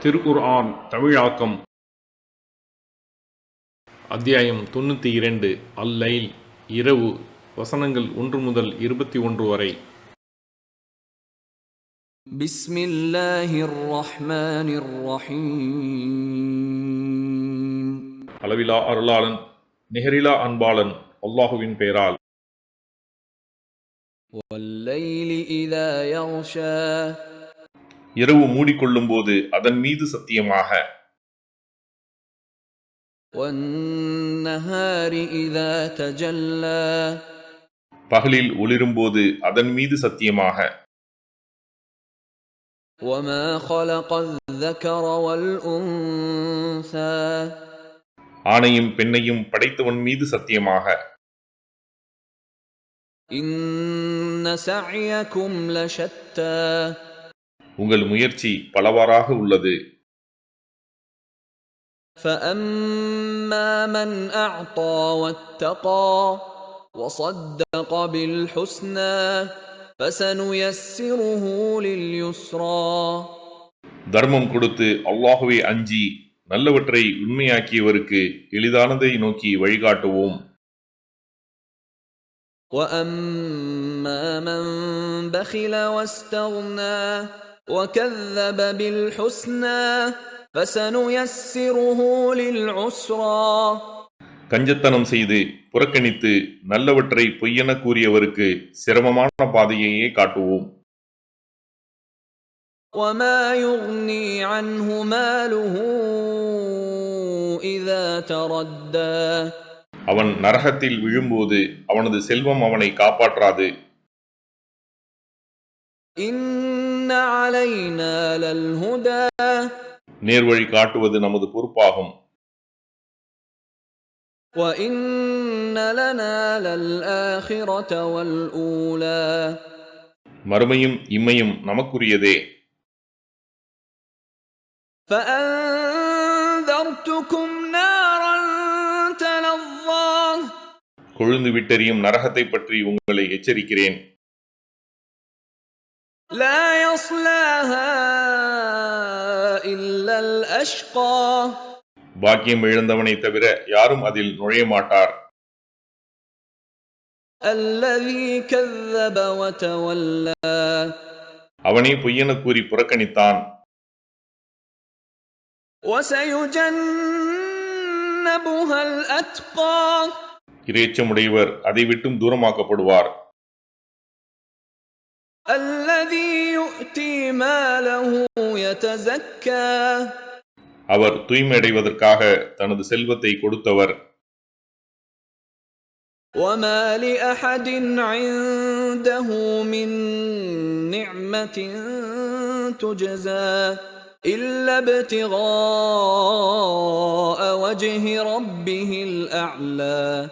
திருக்குர்ஆன் தமிழாக்கம் அத்தியாயம் தொண்ணூற்றி இரண்டு அல்லைல் இரவு வசனங்கள் ஒன்று முதல் இருபத்தி ஒன்று வரை بسم الله الرحمن الرحيم அளவிலா அருளாளன் நிகரிலா அன்பாளன் அல்லாஹுவின் பெயரால் والليل إذا يغشى இரவு மூடிக்கொள்ளும்போது அதன் மீது சத்தியமாக. பகலில் ஒளிரும் போது அதன் மீது சத்தியமாக. ஆணையும் பெண்ணையும் படைத்தவன் மீது சத்தியமாக. இன்ன சஅயக்கும் லஷத்தா உங்கள் முயற்சி பலவாறாக உள்ளது فأما من أعطى واتقى وصدق بالحسنى فسنيسره لليسرى தர்மம் கொடுத்து அல்லாஹுவை அஞ்சி நல்லவற்றை உண்மையாக்கியவருக்கு எளிதானதை நோக்கி வழிகாட்டுவோம் وأما من بخل واستغنى وكذب بالحسنى فسنيسره للعسرى கஞ்சத்தனம் செய்து புறக்கணித்து நல்லவற்றை பொய்யென கூறியவருக்கு சிரமமான பாதையையே காட்டுவோம் وما يغني عنه ماله إذا تردى அவன் நரகத்தில் விழும்போது அவனது செல்வம் அவனை காப்பாற்றாது إن علينا للهدى நேர்வழி காட்டுவது நமது பொறுப்பாகும். மறுமையும் இம்மையும் நமக்குரியதே. கொழுந்து விட்டறியும் நரகத்தை பற்றி உங்களை எச்சரிக்கிறேன். لا يصلاها إلا الأشقى பாக்கியம் இழந்தவனை தவிர யாரும் அதில் நுழைய மாட்டார் الذي كذب وتولى அவனே பொய்யென கூறி புறக்கணித்தான் وسيجنبها الأتقى இறைச்சமுடையவர் அதை விட்டும் தூரமாக்கப்படுவார் الذي يؤتي ماله يتزكى அவர் தூய்மையடைவதற்காக தனது செல்வத்தை கொடுத்தவர் وما لأحد عنده من نعمة تجزى إلا ابتغاء وجه ربه الأعلى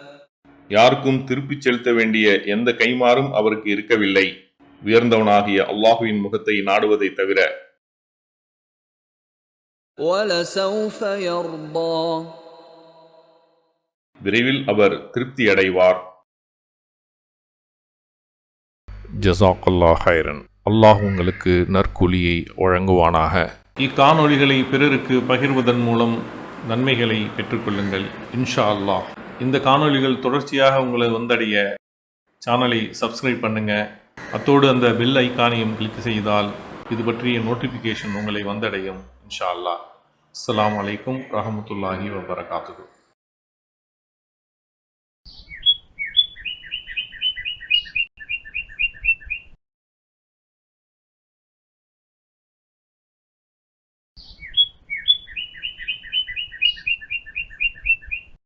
யாருக்கும் திருப்பிச் செலுத்த வேண்டிய எந்த கைமாறும் அவருக்கு இருக்கவில்லை உயர்ந்தவனாகிய அல்லாஹுவின் முகத்தை நாடுவதை தவிர விரைவில் அவர் திருப்தி அடைவார். ஜசாக்குல்லா ஹைரன் அல்லாஹ் உங்களுக்கு நற்கூலியை வழங்குவானாக. இக்காணொலிகளை பிறருக்கு பகிர்வதன் மூலம் நன்மைகளை பெற்றுக்கொள்ளுங்கள் இன்ஷா அல்லாஹ் இந்த காணொலிகள் தொடர்ச்சியாக உங்களை வந்தடைய சேனலை சப்ஸ்கிரைப் பண்ணுங்கள் அத்தோடு அந்த பெல் ஐக்கானையும் கிளிக் செய்தால் இது பற்றிய நோட்டிஃபிகேஷன் உங்களை வந்தடையும் இன்ஷா அல்லாஹ். அஸ்ஸலாமு அலைக்கும் ரஹமத்துல்லாஹி வபரகாத்துஹு.